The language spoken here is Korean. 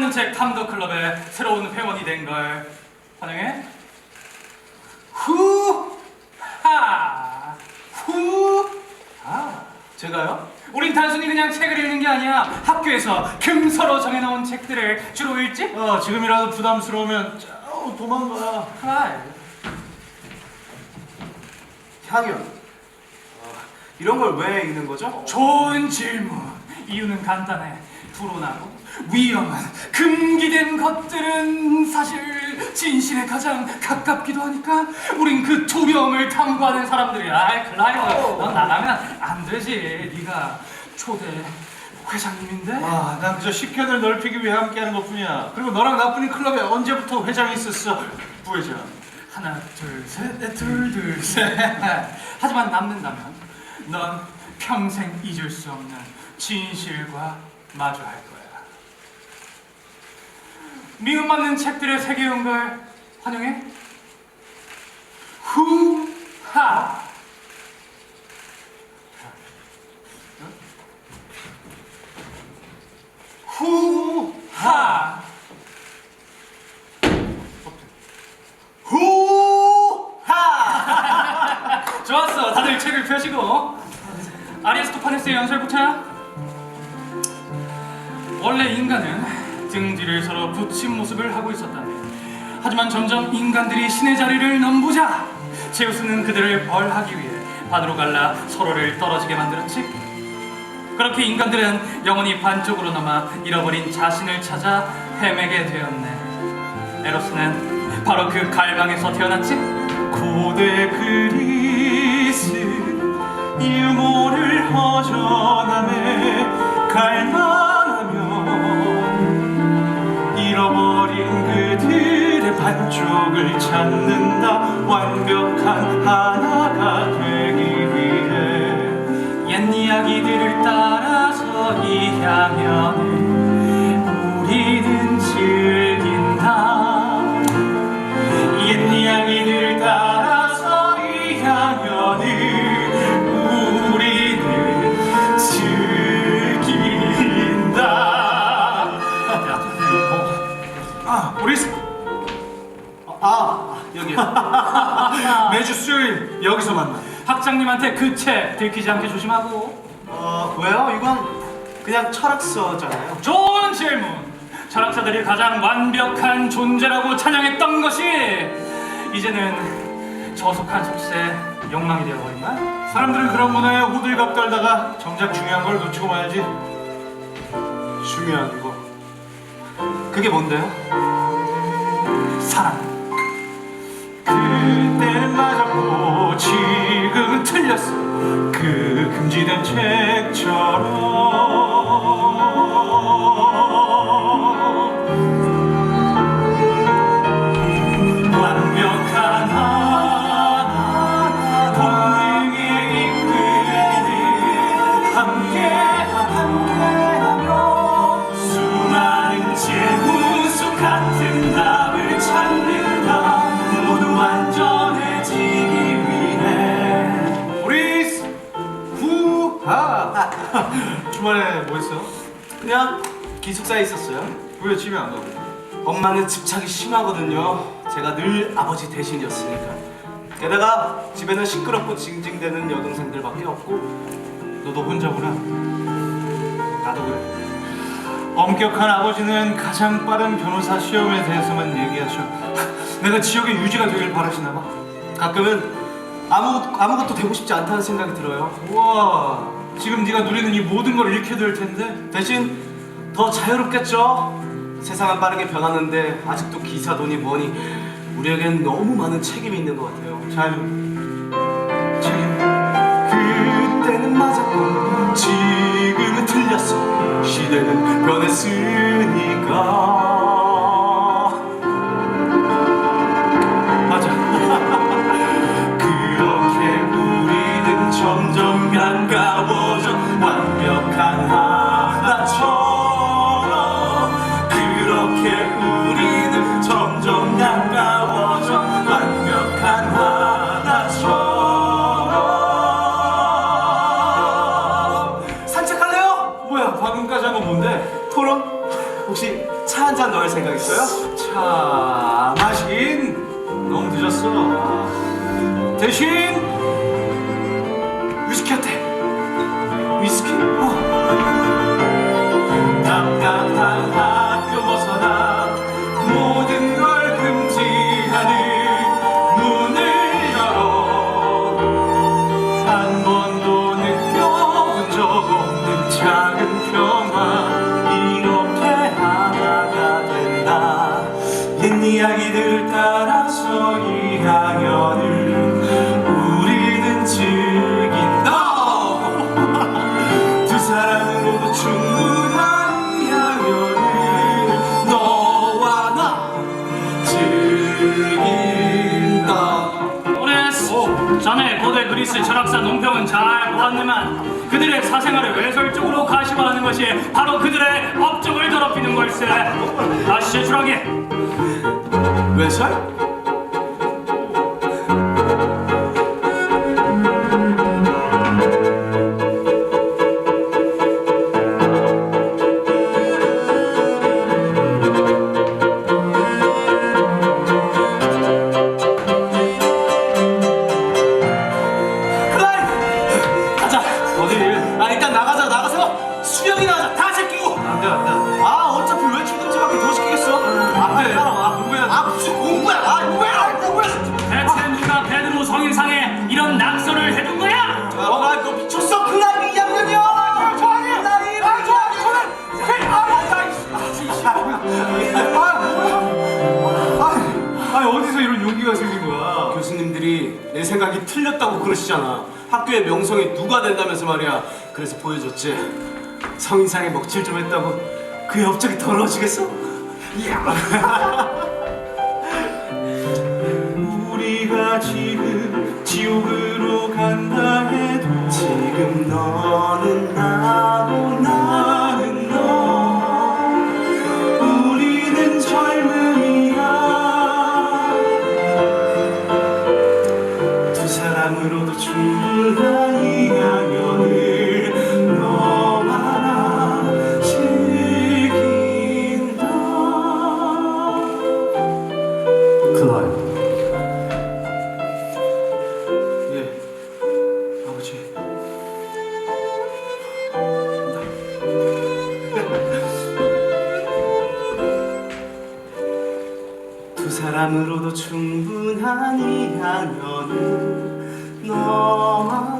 맞는 책 탐독 클럽의 새로운 회원이 된 걸 환영해. 후하 후하. 제가요? 우린 단순히 그냥 책을 읽는 게 아니야. 학교에서 금서로 정해놓은 책들을 주로 읽지. 어, 지금이라도 부담스러우면 저 도망가. 하이. 향연. 어, 이런 걸 왜 읽는 거죠? 좋은 질문. 이유는 간단해. 불온하고 위험한 금기된 것들은 사실 진실에 가장 가깝기도 하니까 우린 그 두려움을 탐구하는 사람들이야. 아이, 클라이버, 넌 나가면 안 되지. 네가 초대 회장님인데. 아, 난 그저 식견을 넓히기 위해 함께하는 것뿐이야. 그리고 너랑 나뿐인 클럽에 언제부터 회장이 있었어? 부회장. 하나, 둘, 셋, 넷, 둘, 둘, 셋. 하지만 남는다면 넌 평생 잊을 수 없는 진실과 마주할 거야. 미움 맞는 책들의 온걸 환영해. 후하. 후하. 후하! 좋았어. 다들 책을 펴시고. 아리스토파네스의 연설 뒤를 서로 붙인 모습을 하고 있었다네. 하지만 점점 인간들이 신의 자리를 넘보자 제우스는 그들을 벌하기 위해 반으로 갈라 서로를 떨어지게 만들었지. 그렇게 인간들은 영원히 반쪽으로 남아 잃어버린 자신을 찾아 헤매게 되었네. 에로스는 바로 그 갈망에서 태어났지. 고대 그리스 유모를 허전함에 갈망 반쪽을 찾는다. 완벽한 하나가 되기 위해 옛 이야기들을 따라서 이 향연을 우리는 즐 매주 수요일 여기서 만나 학장님한테 그 책 들키지 않게 조심하고 어, 왜요? 이건 그냥 철학서잖아요. 좋은 질문 철학자들이 가장 완벽한 존재라고 찬양했던 것이 이제는 저속한 속세 욕망이 되어버린 거야? 사람들은 그런 문화에 호들갑 떨다가 정작 중요한 걸 놓치고 말지 중요한 거. 그게 뭔데요? 사랑 그때는 맞았고 지금은 틀렸어. 그 금지된 책처럼 후하 주말에 뭐 했어? 그냥 기숙사에 있었어요. 왜 집에 안 가고? 엄마는 집착이 심하거든요. 제가 늘 아버지 대신이었으니까. 게다가 집에는 시끄럽고 징징대는 여동생들밖에 없고 너도 혼자구나 나도 그래 엄격한 아버지는 가장 빠른 변호사 시험에 대해서만 얘기하셔 내가 지역의 유지가 되길 바라시나 봐 가끔은 아무 아무것도 되고 싶지 않다는 생각이 들어요. 우와 지금 네가 누리는 이 모든 걸 잃게 될 텐데 대신 더 자유롭겠죠. 세상은 빠르게 변하는데 아직도 기사 돈이 뭐니 우리에겐 너무 많은 책임이 있는 것 같아요. 자유 그때는 맞았고 지금은 틀렸어. 시대는 변했으니까. 차 한잔 잔더할 생각 있어요? 차 마시긴 너무 늦었어. 대신 위스키 어때? 위스키? 어. 이야기들을 따라서 2학년을 우리는 즐긴다 두 사람으로도 충분한 2학년을 너와 나 즐긴다 오네스 자네 고대 그리스 철학사 논평은 잘 보았느만 그들의 사생활을 외설적으로 가시화하는 것이 바로 그들의 업적을 더럽히는 걸세. 다시 제출하게 외 성인상에 이런 낙서를 해둔 거야? 아, 너 미쳤어? 클라이 2학년이야! 저항해! 나이! 아, 저항해! 아니 어디서 이런 용기가 생긴 거야? 교수님들이 내 생각이 틀렸다고 그러시잖아. 학교의 명성이 누가 된다면서 말이야. 그래서 보여줬지. 성인상에 먹칠 좀 했다고 그의 업적이 더러워지겠어? 우리가 지금 지옥으로 간다 사람으로도 충분한 이야기를 너와